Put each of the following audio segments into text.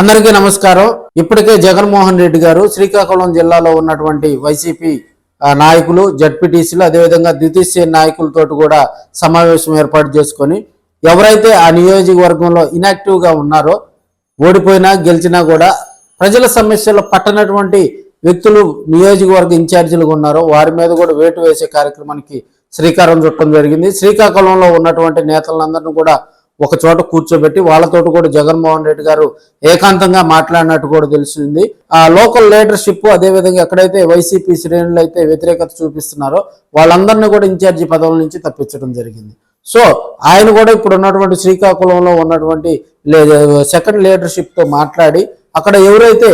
అందరికీ నమస్కారం. ఇప్పటికే జగన్మోహన్ రెడ్డి గారు శ్రీకాకుళం జిల్లాలో ఉన్నటువంటి వైసీపీ నాయకులు జడ్పీటీసీలు అదేవిధంగా ద్వితీయ నాయకులతో కూడా సమావేశం ఏర్పాటు చేసుకొని ఎవరైతే ఆ నియోజకవర్గంలో ఇనాక్టివ్గా ఉన్నారో ఓడిపోయినా గెలిచినా కూడా ప్రజల సమస్యలు పట్టనటువంటి వ్యక్తులు నియోజకవర్గ ఇన్ఛార్జీలుగా ఉన్నారో వారి మీద కూడా వేటు వేసే కార్యక్రమానికి శ్రీకారం చుట్టడం జరిగింది. శ్రీకాకుళంలో ఉన్నటువంటి నేతలందరినీ కూడా ఒక చోట కూర్చోబెట్టి వాళ్ళతో కూడా జగన్మోహన్ రెడ్డి గారు ఏకాంతంగా మాట్లాడినట్టు కూడా తెలిసింది ఆ లోకల్ లీడర్షిప్ అదే విధంగా ఎక్కడైతే వైసీపీ శ్రేణులు అయితే వ్యతిరేకత చూపిస్తున్నారో వాళ్ళందరినీ కూడా ఇన్ఛార్జి పదవుల నుంచి తప్పించడం జరిగింది. సో ఆయన కూడా ఇప్పుడు ఉన్నటువంటి శ్రీకాకుళంలో ఉన్నటువంటి సెకండ్ లీడర్షిప్తో మాట్లాడి అక్కడ ఎవరైతే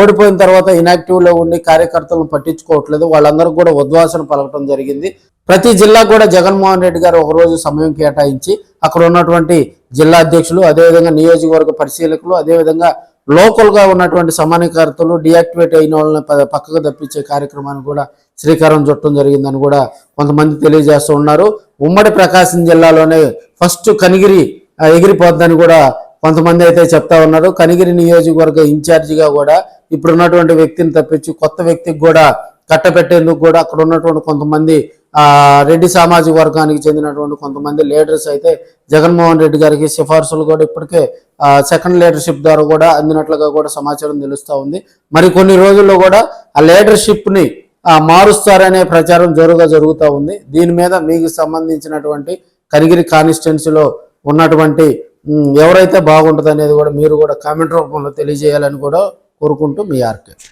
ఓడిపోయిన తర్వాత ఇనాక్టివ్లో ఉండి కార్యకర్తలను పట్టించుకోవట్లేదు వాళ్ళందరూ కూడా ఉద్వాసన పలకటం జరిగింది. ప్రతి జిల్లా కూడా జగన్మోహన్ రెడ్డి గారు ఒకరోజు సమయం కేటాయించి అక్కడ ఉన్నటువంటి జిల్లా అధ్యక్షులు అదేవిధంగా నియోజకవర్గ పరిశీలకులు అదేవిధంగా లోకల్గా ఉన్నటువంటి సమానకర్తలు డియాక్టివేట్ అయిన వాళ్ళని పక్కకు తప్పించే కార్యక్రమాన్ని కూడా శ్రీకారం చుట్టడం జరిగిందని కూడా కొంతమంది తెలియజేస్తూ ఉన్నారు. ఉమ్మడి ప్రకాశం జిల్లాలోనే ఫస్ట్ కనిగిరి ఎగిరిపోద్దని కూడా కొంతమంది అయితే చెప్తా ఉన్నారు. కనిగిరి నియోజకవర్గ ఇన్ఛార్జిగా కూడా ఇప్పుడున్నటువంటి వ్యక్తిని తప్పించి కొత్త వ్యక్తికి కూడా కట్టపెట్టేందుకు కూడా అక్కడ ఉన్నటువంటి కొంతమంది రెడ్డి సామాజిక వర్గానికి చెందినటువంటి కొంతమంది లీడర్స్ అయితే జగన్మోహన్ రెడ్డి గారికి సిఫార్సులు కూడా ఇప్పటికే సెకండ్ లీడర్షిప్ ద్వారా కూడా అందినట్లుగా కూడా సమాచారం తెలుస్తూ ఉంది. మరి కొన్ని రోజుల్లో కూడా ఆ లీడర్షిప్ని మారుస్తారనే ప్రచారం జోరుగా జరుగుతూ ఉంది. దీని మీద మీకు సంబంధించినటువంటి కనిగిరి కాన్స్టిట్యున్సీలో ఉన్నటువంటి ఎవరైతే బాగుంటుంది అనేది కూడా మీరు కూడా కామెంట్ రూపంలో తెలియజేయాలని కూడా కోరుకుంటూ మీ ఆర్కే.